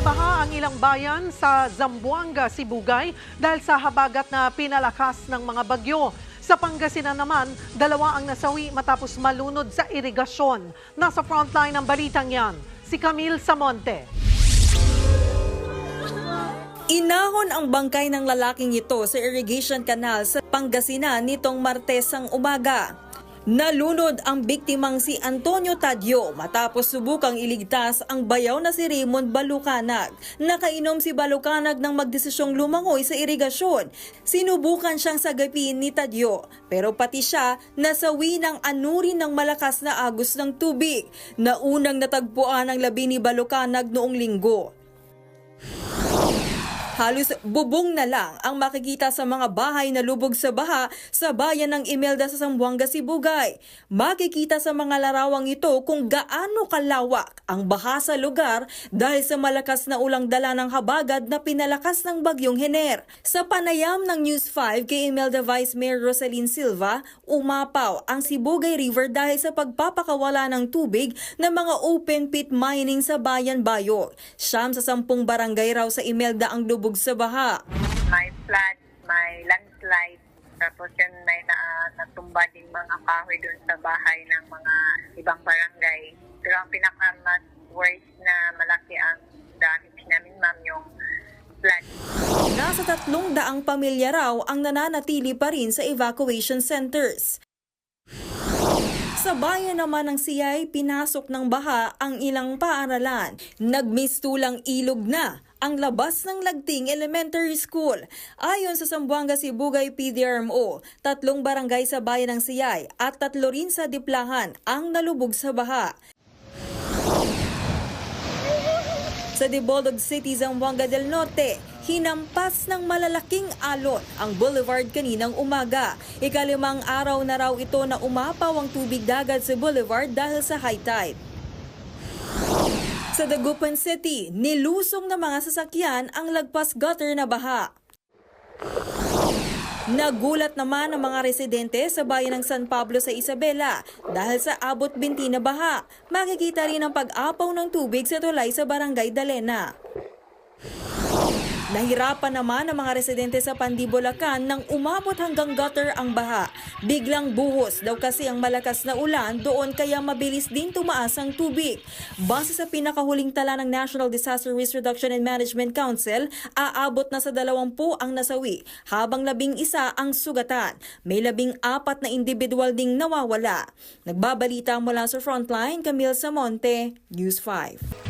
sa baha ang ilang bayan sa Zamboanga, Sibugay dahil sa habagat na pinalakas ng mga bagyo. Sa Pangasinan naman, dalawa ang nasawi matapos malunod sa irigasyon. Nasa frontline ng balitang yan, si Camille Samonte. Inahon ang bangkay ng lalaking ito sa irrigation canal sa Pangasinan nitong Martesang umaga. Nalunod ang biktimang si Antonio Tadio matapos subukang iligtas ang bayaw na si Raymond Balucanag. Nakainom si Balucanag ng magdesisyong lumangoy sa irigasyon. Sinubukan siyang sagapin ni Tadio pero pati siya nasawi ng anurin ng malakas na agos ng tubig na unang natagpuan ang labi ni Balucanag noong linggo. Halos bubong na lang ang makikita sa mga bahay na lubog sa baha sa bayan ng Imelda sa Zamboanga, Sibugay. Makikita sa mga larawang ito kung gaano kalawak ang baha sa lugar dahil sa malakas na ulang dala ng habagad na pinalakas ng bagyong Hener. Sa panayam ng News 5 kay Imelda Vice Mayor Rosalyn Silva, umapaw ang Sibugay River dahil sa pagpapakawala ng tubig ng mga open pit mining sa Bayan Bayo. Siyam sa sampung barangay raw sa Imelda ang lubog sa baha. may flood, may landslide, tapos yun may na, natumba din mga kahoy doon sa bahay ng mga ibang barangay. Pero ang pinaka mas worst na malaki ang damage namin ma'am yung flood. Nasa tatlong daang pamilya raw ang nananatili pa rin sa evacuation centers. Sa bayan naman ng Siyay, pinasok ng baha ang ilang paaralan. Nagmistulang ilog na ang labas ng Lagting Elementary School. Ayon sa Zamboanga Sibugay PDRMO, tatlong barangay sa bayan ng Siyay at tatlo rin sa Diplahan ang nalubog sa baha. Sa Dibolog City, Zamboanga del Norte, hinampas ng malalaking alon ang boulevard kaninang umaga. Ikalimang araw na raw ito na umapaw ang tubig dagat sa boulevard dahil sa high tide. Sa Dagupan City, nilusong ng mga sasakyan ang lagpas gutter na baha. Nagulat naman ang mga residente sa bayan ng San Pablo sa Isabela dahil sa abot binti na baha. Makikita rin ang pag-apaw ng tubig sa tulay sa barangay Dalena. Nahirapan naman ang mga residente sa Pandibulacan nang umabot hanggang gutter ang baha. Biglang buhos daw kasi ang malakas na ulan doon kaya mabilis din tumaas ang tubig. Base sa pinakahuling tala ng National Disaster Risk Reduction and Management Council, aabot na sa 20 ang nasawi, habang labing isa ang sugatan. May labing apat na individual ding nawawala. Nagbabalita mula sa Frontline, Camille Samonte, News 5.